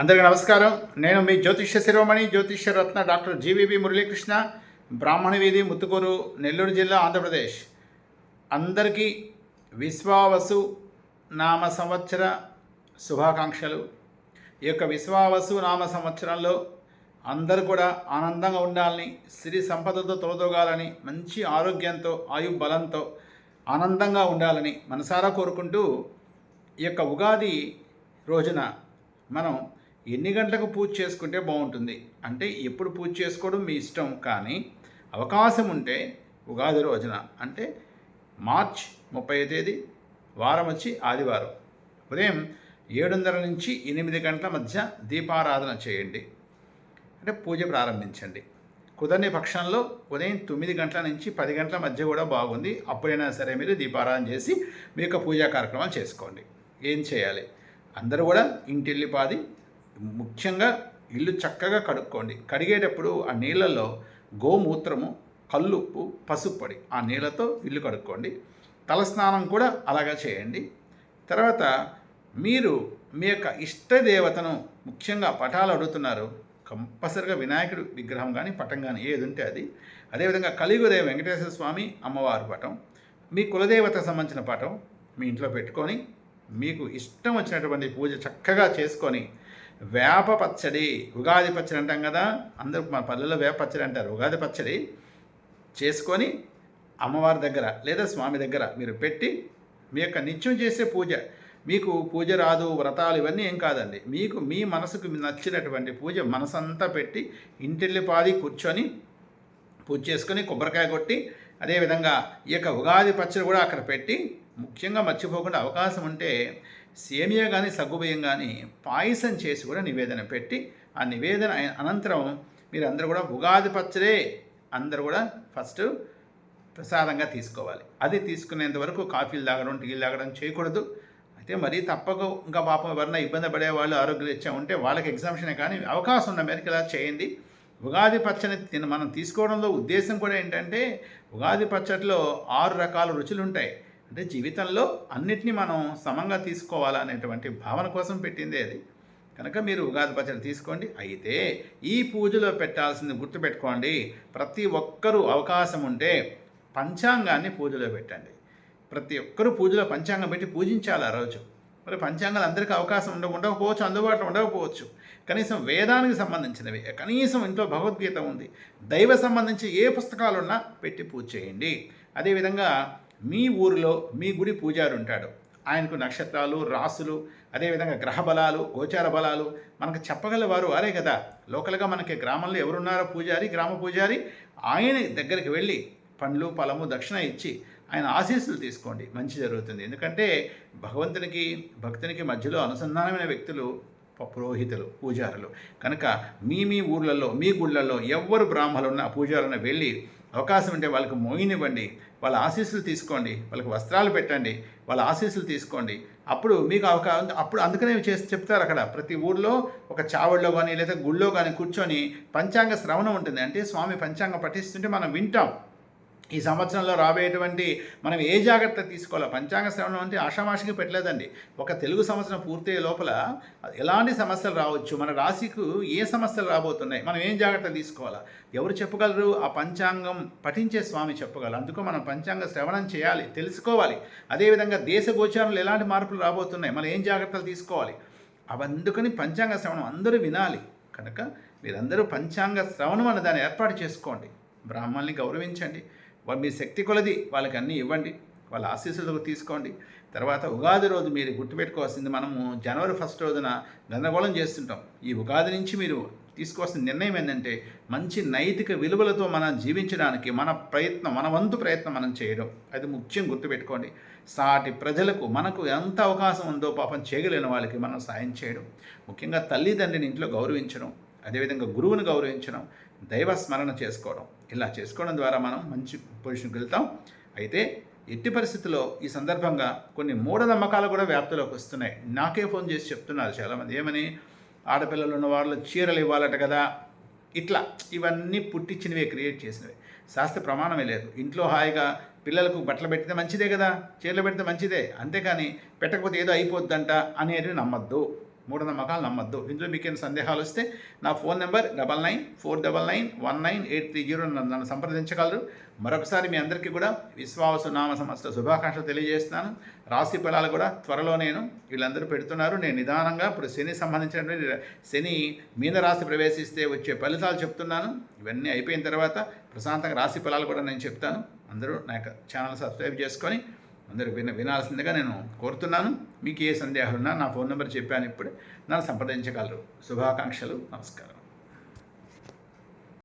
అందరికీ నమస్కారం. నేను మీ జ్యోతిష్య శిరోమణి జ్యోతిష్య రత్న డాక్టర్ జీవీబీ మురళీకృష్ణ బ్రాహ్మణ వీధి ముత్తుకూరు నెల్లూరు జిల్లా ఆంధ్రప్రదేశ్. అందరికీ విశ్వావసు నామ సంవత్సర శుభాకాంక్షలు. ఈ యొక్క విశ్వావసు నామ సంవత్సరంలో అందరూ కూడా ఆనందంగా ఉండాలని సిరి సంపదతో తోదోగాలని మంచి ఆరోగ్యంతో ఆయు బలంతో ఆనందంగా ఉండాలని మనసారా కోరుకుంటూ ఈ యొక్క ఉగాది రోజున మనం ఎన్ని గంటలకు పూజ చేసుకుంటే బాగుంటుంది? అంటే ఎప్పుడు పూజ చేసుకోవడం మీ ఇష్టం కానీ అవకాశం ఉంటే ఉగాది రోజున అంటే మార్చ్ ముప్పై తేదీ వారం వచ్చి ఆదివారం. ఉదయం ఏడున్నర నుంచి ఎనిమిది గంటల మధ్య దీపారాధన చేయండి. అంటే పూజ ప్రారంభించండి. కుదరని పక్షంలో ఉదయం తొమ్మిది గంటల నుంచి పది గంటల మధ్య కూడా బాగుంది. అప్పుడైనా సరే మీరు దీపారాధన చేసి మీ యొక్క పూజా కార్యక్రమాలు చేసుకోండి. ఏం చేయాలి? అందరూ కూడా ఇంటిల్లిపాది ముఖ్యంగా ఇల్లు చక్కగా కడుక్కోండి. కడిగేటప్పుడు ఆ నీళ్ళలో గోమూత్రము కల్లుప్పు పసుపు పొడి ఆ నీళ్ళతో ఇల్లు కడుక్కోండి. తలస్నానం కూడా అలాగా చేయండి. తర్వాత మీరు మీ యొక్క ఇష్టదేవతను ముఖ్యంగా పటాలు అడుగుతున్నారు. కంపల్సరిగా వినాయకుడు విగ్రహం కానీ పటం కానీ ఏది ఉంటే అది. అదేవిధంగా కలియుగదేవ వెంకటేశ్వర స్వామి అమ్మవారి పటం మీ కులదేవతకు సంబంధించిన పటం మీ ఇంట్లో పెట్టుకొని మీకు ఇష్టం వచ్చినటువంటి పూజ చక్కగా చేసుకొని వేప పచ్చడి ఉగాది పచ్చడి అంటాం కదా అందరూ మా పల్లెల్లో వేప పచ్చడి అంటారు. ఉగాది పచ్చడి చేసుకొని అమ్మవారి దగ్గర లేదా స్వామి దగ్గర మీరు పెట్టి మీ యొక్క నిత్యం చేసే పూజ. మీకు పూజ రాదు వ్రతాలు ఇవన్నీ ఏం కాదండి. మీకు మీ మనసుకు నచ్చినటువంటి పూజ మనసంతా పెట్టి ఇంటిల్లిపాది కూర్చొని పూజ చేసుకొని కొబ్బరికాయ కొట్టి అదేవిధంగా ఈ యొక్క ఉగాది పచ్చడి కూడా అక్కడ పెట్టి ముఖ్యంగా మర్చిపోకుండా అవకాశం ఉంటే సేమియా కానీ సగ్గుబియ్యం కానీ పాయసం చేసి కూడా నివేదన పెట్టి ఆ నివేదన అనంతరం మీరు అందరూ కూడా ఉగాది పచ్చడే అందరూ కూడా ఫస్ట్ ప్రసాదంగా తీసుకోవాలి. అది తీసుకునేంత వరకు కాఫీలు తాగడం టీలు తాగడం చేయకూడదు. అయితే మరీ తప్పక ఇంకా పాపం ఎవరన్నా ఇబ్బంది పడే వాళ్ళు ఆరోగ్యరీత్యా ఉంటే వాళ్ళకి ఎగ్జామ్షనే కానీ అవకాశం ఉన్న మేరకు ఇలా చేయండి. ఉగాది పచ్చని మనం తీసుకోవడంలో ఉద్దేశం కూడా ఏంటంటే ఉగాది పచ్చడిలో ఆరు రకాల రుచులు ఉంటాయి. అంటే జీవితంలో అన్నిటినీ మనం సమంగా తీసుకోవాలనేటువంటి భావన కోసం పెట్టిందే అది. కనుక మీరు ఉగాది పచ్చడి తీసుకోండి. అయితే ఈ పూజలో పెట్టాల్సింది గుర్తుపెట్టుకోండి. ప్రతి ఒక్కరూ అవకాశం ఉంటే పంచాంగాన్ని పూజలో పెట్టండి. ప్రతి ఒక్కరూ పూజలో పంచాంగం పెట్టి పూజించాలి ఆ రోజు. మరి పంచాంగాలు అందరికీ అవకాశం ఉండకుండా ఉండకపోవచ్చు అందుబాటులో ఉండకపోవచ్చు. కనీసం వేదానికి సంబంధించినవి. కనీసం ఇంట్లో భగవద్గీత ఉంది. దైవ సంబంధించి ఏ పుస్తకాలున్నా పెట్టి పూజ చేయండి. అదేవిధంగా మీ ఊరిలో మీ గుడి పూజారి ఉంటాడు ఆయనకు నక్షత్రాలు రాసులు అదేవిధంగా గ్రహ బలాలు గోచార బలాలు మనకు చెప్పగలవారు వారే కదా. లోకల్గా మనకి గ్రామంలో ఎవరున్నారో పూజారి గ్రామ పూజారి ఆయన దగ్గరికి వెళ్ళి పండ్లు పొలము దక్షిణ ఇచ్చి ఆయన ఆశీస్సులు తీసుకోండి. మంచి జరుగుతుంది. ఎందుకంటే భగవంతునికి భక్తునికి మధ్యలో అనుసంధానమైన వ్యక్తులు పురోహితులు పూజారులు. కనుక మీ మీ ఊర్లలో మీ గుళ్ళల్లో ఎవ్వరు బ్రాహ్మలు ఉన్న పూజారులను వెళ్ళి అవకాశం ఉంటే వాళ్ళకి మోయినివ్వండి వాళ్ళ ఆశీస్సులు తీసుకోండి వాళ్ళకి వస్త్రాలు పెట్టండి వాళ్ళ ఆశీస్సులు తీసుకోండి. అప్పుడు మీకు అవకాశం అప్పుడు అందుకనే చేసి చెప్తారు అక్కడ. ప్రతి ఊళ్ళో ఒక చావడిలో కానీ లేదా గుళ్ళో కానీ కూర్చొని పంచాంగ శ్రవణం ఉంటుంది. అంటే స్వామి పంచాంగం పఠిస్తుంటే మనం వింటాం. ఈ సంవత్సరంలో రాబోయేటువంటి మనం ఏ జాగ్రత్త తీసుకోవాలో? పంచాంగ శ్రవణం అంటే ఆషామాషికి పెట్టలేదండి. ఒక తెలుగు సంవత్సరం పూర్తయ్యే లోపల ఎలాంటి సమస్యలు రావచ్చు? మన రాశికు ఏ సమస్యలు రాబోతున్నాయి? మనం ఏం జాగ్రత్త తీసుకోవాలా? ఎవరు చెప్పగలరు? ఆ పంచాంగం పఠించే స్వామి చెప్పగలరు అందుకు మనం పంచాంగ శ్రవణం చేయాలి తెలుసుకోవాలి. అదేవిధంగా దేశ గోచారంలో ఎలాంటి మార్పులు రాబోతున్నాయి? మనం ఏం జాగ్రత్తలు తీసుకోవాలి? అవందుకని పంచాంగ శ్రవణం అందరూ వినాలి. కనుక మీరందరూ పంచాంగ శ్రవణం అనే దాన్ని ఏర్పాటు చేసుకోండి. బ్రాహ్మణ్ని గౌరవించండి. మీ శక్తి కొలది వాళ్ళకి అన్నీ ఇవ్వండి వాళ్ళ ఆశీస్సులు తీసుకోండి. తర్వాత ఉగాది రోజు మీరు గుర్తుపెట్టుకోవాల్సింది మనము జనవరి ఫస్ట్ రోజున గందరగోళం చేస్తుంటాం. ఈ ఉగాది నుంచి మీరు తీసుకోవాల్సిన నిర్ణయం ఏంటంటే మంచి నైతిక విలువలతో మనం జీవించడానికి మన ప్రయత్నం మన వంతు ప్రయత్నం మనం చేయడం. అది ముఖ్యం గుర్తుపెట్టుకోండి. సాటి ప్రజలకు మనకు ఎంత అవకాశం ఉందో పాపం చేయగలిగిన వాళ్ళకి మనం సాయం చేయడం. ముఖ్యంగా తల్లిదండ్రిని ఇంట్లో గౌరవించడం. అదేవిధంగా గురువుని గౌరవించడం. దైవ స్మరణ చేసుకోవడం. ఇలా చేసుకోవడం ద్వారా మనం మంచి పొజిషన్కి వెళ్తాం. అయితే ఎట్టి పరిస్థితుల్లో ఈ సందర్భంగా కొన్ని మూఢనమ్మకాలు కూడా వ్యాప్తిలోకి వస్తున్నాయి. నాకే ఫోన్ చేసి చెప్తున్నారు చాలామంది. ఏమని? ఆడపిల్లలు ఉన్న వాళ్ళు చీరలు ఇవ్వాలట కదా. ఇట్లా ఇవన్నీ పుట్టించినవే క్రియేట్ చేసినవి. శాస్త్ర ప్రమాణమే లేదు. ఇంట్లో హాయిగా పిల్లలకు బట్టలు పెడితే మంచిదే కదా. చీరలు పెడితే మంచిదే. అంతేకాని పెట్టకపోతే ఏదో అయిపోద్దంట అనేది నమ్మద్దు. మూఢనమ్మకాలు నమ్మద్దు. ఇందులో మీకు ఏమైనా సందేహాలు వస్తే నా phone number double nine four double nine one nine eight three zero నన్ను సంప్రదించగలరు. మరొకసారి మీ అందరికీ కూడా విశ్వావసు నామ సంస్థ శుభాకాంక్షలు తెలియజేస్తున్నాను. రాశి ఫలాలు కూడా త్వరలో నేను వీళ్ళందరూ పెడుతున్నారు. నేను నిదానంగా ఇప్పుడు శని సంబంధించినటువంటి శని మీన రాశి ప్రవేశిస్తే వచ్చే ఫలితాలు చెప్తున్నాను. ఇవన్నీ అయిపోయిన తర్వాత ప్రశాంతంగా రాశి ఫలాలు కూడా నేను చెప్తాను. అందరూ నా యొక్క ఛానల్ సబ్స్క్రైబ్ చేసుకొని అందరూ విన వినాల్సిందిగా నేను కోరుతున్నాను. మీకు ఏ సందేహాలున్నా నా ఫోన్ నెంబర్ చెప్పాను ఇప్పుడు. నన్ను సంప్రదించగలరు. శుభాకాంక్షలు. నమస్కారం.